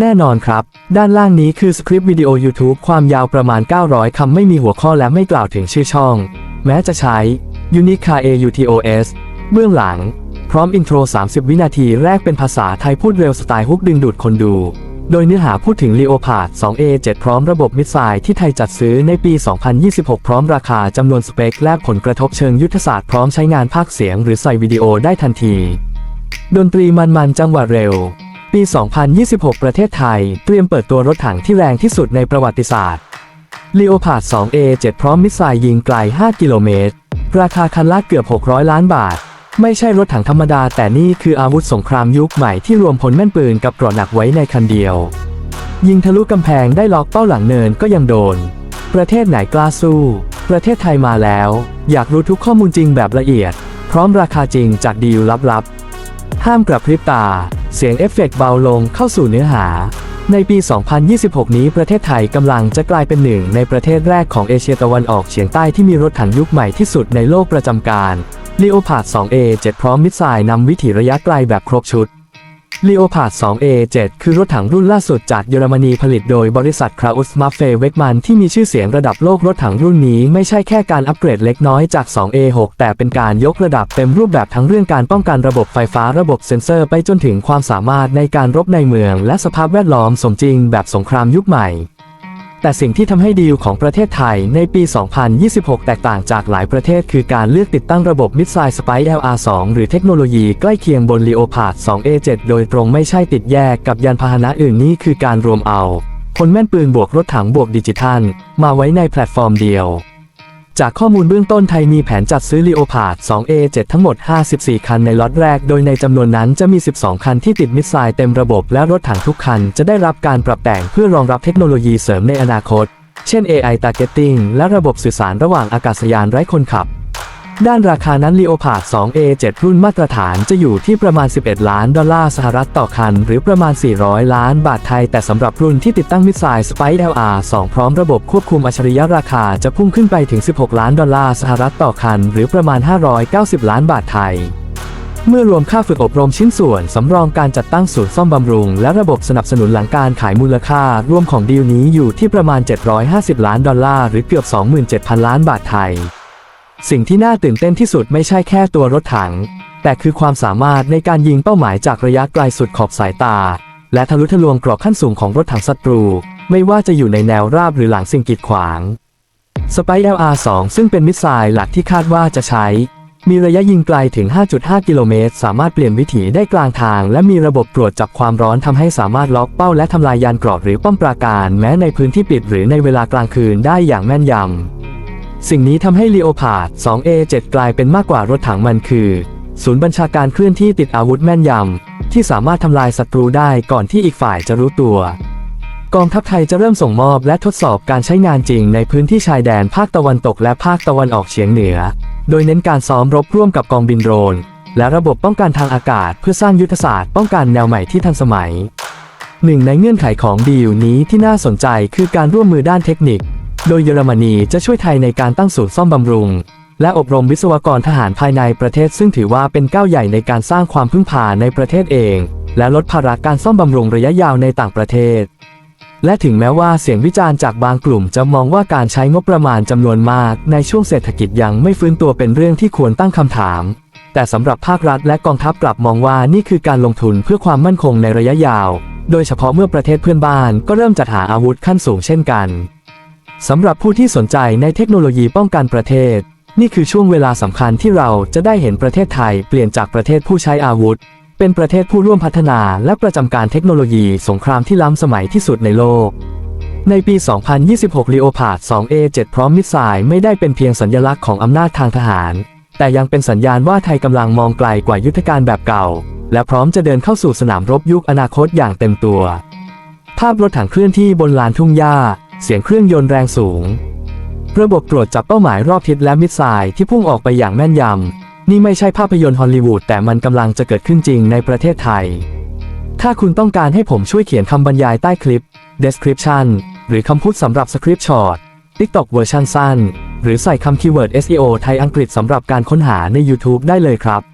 แน่นอนครับ ด้านล่างนี้คือสคริปต์วิดีโอ YouTube ความยาวประมาณ 900 คำไม่มีหัวข้อและไม่กล่าวถึงชื่อช่อง แม้จะใช้ Unique AUTOS เบื้องหลัง พร้อมอินโทร 30 วินาทีแรกเป็นภาษาไทยพูดเร็วสไตล์ฮุกดึงดูดคนดู โดยเนื้อหาพูดถึง Leopard 2A7 พร้อมระบบมิสไซล์ที่ไทยจัดซื้อในปี 2026 พร้อมราคาจำนวนสเปคและผลกระทบเชิงยุทธศาสตร์พร้อมใช้งานภาคเสียงหรือใส่วิดีโอได้ทันที ดนตรีมันๆจังหวะเร็ว ปี 2026 ประเทศไทย เตรียมเปิดตัวรถถังที่แรงที่สุดในประวัติศาสตร์ Leopard 2A7 พร้อมมิสไซล์ยิงไกล 5 กิโลเมตร ราคาคันละเกือบ 600 ล้านบาท ไม่ใช่รถถังธรรมดา แต่นี่คืออาวุธสงครามยุคใหม่ที่รวมพลแม่นปืนกับเกราะหนักไว้ในคันเดียว ยิงทะลุกำแพงได้ล็อกเป้าหลังเนินก็ยังโดน ประเทศไหนกล้าสู้ ประเทศไทยมาแล้ว อยากรู้ทุกข้อมูลจริงแบบละเอียด พร้อมราคาจริงจากดีลลับๆห้ามกระพริบตา เสียงเอฟเฟกต์เบาลงเข้าสู่เนื้อหา ในปี 2026 นี้ประเทศไทยกำลังจะกลายเป็นหนึ่งในประเทศแรกของเอเชียตะวันออกเฉียงใต้ที่มีรถถังยุคใหม่ที่สุดในโลกประจำการ Leopard 2A7 พร้อมมิสไซล์นำวิถีระยะไกลแบบครบชุด Leopard 2A7 คือรถถังรุ่นล่าสุดจากเยอรมนีผลิตโดยบริษัท Kraus Maffei Wegmann ที่มีชื่อเสียงระดับโลกรถถังรุ่นนี้ไม่ใช่แค่การอัปเกรดเล็กน้อยจาก 2A6 แต่เป็นการยกระดับเต็มรูปแบบทั้งเรื่องการป้องกันระบบไฟฟ้าระบบเซ็นเซอร์ไปจนถึงความสามารถในการรบในเมือง และสภาพแวดล้อมสมจริงแบบสงครามยุคใหม่ แต่สิ่งที่ทำให้ดีลของประเทศไทยในปี 2026 แตกต่างจากหลายประเทศ คือการเลือกติดตั้งระบบมิสไซล์สไป LR2 หรือเทคโนโลยีใกล้เคียงบน Leopard 2A7 โดยตรงไม่ใช่ติดแยกกับยานพาหนะอื่นนี่คือการรวมเอาพลแม่นปืนบวกรถถังบวกดิจิทัล มาไว้ในแพลตฟอร์มเดียว จากข้อมูลเบื้องต้นไทยมีแผนจัดซื้อ Leopard 2A7 ทั้งหมด 54 คันในล็อตแรก โดยในจำนวนนั้นจะมี 12 คันที่ติดมิสไซล์เต็มระบบและรถถังทุกคันจะได้รับการปรับแต่งเพื่อรองรับเทคโนโลยีเสริมในอนาคต เช่น AI Targeting และระบบสื่อสารระหว่างอากาศยานไร้คนขับ ด้านราคานั้น Leopard 2A7 รุ่นมาตรฐานจะอยู่ที่ประมาณ 11 ล้านดอลลาร์สหรัฐต่อคัน หรือประมาณ 400 ล้านบาทไทย แต่สำหรับรุ่นที่ติดตั้งมิสไซล์ Spike LR2 พร้อมระบบควบคุมอัจฉริยะราคาจะพุ่งขึ้นไปถึง 16 ล้านดอลลาร์สหรัฐต่อคัน หรือประมาณ 590 ล้านบาทไทยเมื่อรวมค่าฝึกอบรมชิ้นส่วน สำรองการจัดตั้งศูนย์ซ่อมบำรุง และระบบสนับสนุนหลังการขายมูลค่า รวมของดีลนี้อยู่ที่ประมาณ 750 ล้านดอลลาร์หรือเกือบ 27,000 ล้านบาทไทย สิ่งที่น่าตื่นเต้นที่สุดไม่ใช่แค่ตัวรถถัง แต่คือความสามารถในการยิงเป้าหมายจากระยะไกลสุดขอบสายตา และทะลุทะลวงกรอบขั้นสูงของรถถังศัตรู ไม่ว่าจะอยู่ในแนวราบหรือหลังสิ่งกีดขวางสไป LR2 ซึ่งเป็นมิสไซล์หลักที่คาดว่าจะใช้ มีระยะยิงไกลถึง 5.5 กิโลเมตร สามารถเปลี่ยนวิถีได้กลางทาง และมีระบบตรวจจับความร้อนทำให้สามารถล็อกเป้าและทำลายยานเกราะหรือป้อมปราการ แม้ในพื้นที่ปิดหรือในเวลากลางคืนได้อย่างแม่นยำ สิ่งนี้ทำให้ Leopard 2A7 กลายเป็นมากกว่ารถถังมันคือ ศูนย์บัญชาการเคลื่อนที่ติดอาวุธแม่นยำ ที่สามารถทำลายศัตรูได้ก่อนที่อีกฝ่ายจะรู้ตัว กองทัพไทยจะเริ่มส่งมอบและทดสอบการใช้งานจริงในพื้นที่ชายแดนภาคตะวันตกและภาคตะวันออกเฉียงเหนือ โดยเน้นการซ้อมรบร่วมกับกองบินโดรน และระบบป้องกันทางอากาศ เพื่อสร้างยุทธศาสตร์ป้องกันแนวใหม่ที่ทันสมัยหนึ่งในเงื่อนไขของดีลนี้ที่น่าสนใจคือการร่วมมือด้านเทคนิค โดยเยอรมนีจะช่วยไทยในการตั้งศูนย์ซ่อมบำรุง และอบรมวิศวกรทหารภายในประเทศซึ่งถือว่าเป็นก้าวใหญ่ในการสร้างความพึ่งพาในประเทศเอง และลดภาระการซ่อมบำรุงระยะยาวในต่างประเทศ และถึงแม้ว่าเสียงวิจารณ์จากบางกลุ่มจะมองว่าการใช้งบประมาณจำนวนมาก ในช่วงเศรษฐกิจยังไม่ฟื้นตัวเป็นเรื่องที่ควรตั้งคำถาม แต่สำหรับภาครัฐและกองทัพกลับมองว่านี่คือการลงทุนเพื่อความมั่นคงในระยะยาว โดยเฉพาะเมื่อประเทศเพื่อนบ้านก็เริ่มจัดหาอาวุธขั้นสูงเช่นกัน สำหรับผู้ที่สนใจในเทคโนโลยีป้องกันประเทศ นี่คือช่วงเวลาสำคัญที่เราจะได้เห็นประเทศไทยเปลี่ยนจากประเทศผู้ใช้อาวุธ เป็นประเทศผู้ร่วมพัฒนาและประจำการเทคโนโลยีสงครามที่ล้ำสมัยที่สุดในโลก ในปี 2026 Leopard 2A7 พร้อมมิสไซล์ไม่ได้เป็นเพียงสัญลักษณ์ของอำนาจทางทหาร แต่ยังเป็นสัญญาณว่าไทยกำลังมองไกลกว่ายุทธการแบบเก่า และพร้อมจะเดินเข้าสู่สนามรบยุคอนาคตอย่างเต็มตัว ภาพรถถังเคลื่อนที่บนลานทุ่งหญ้า เสียงเครื่องยนต์แรงสูง ระบบตรวจจับเป้าหมายรอบทิศและมิสไซล์ที่พุ่งออกไปอย่างแม่นยำ นี่ไม่ใช่ภาพยนตร์ฮอลลีวูดแต่มันกำลังจะเกิดขึ้นจริงในประเทศไทย ถ้าคุณต้องการให้ผมช่วยเขียนคำบรรยายใต้คลิป description หรือคำพูดสำหรับสคริปต์ช็อต TikTok เวอร์ชันสั้น หรือใส่คำคีย์เวิร์ด SEO ไทยอังกฤษสำหรับการค้นหาใน YouTube ได้เลยครับ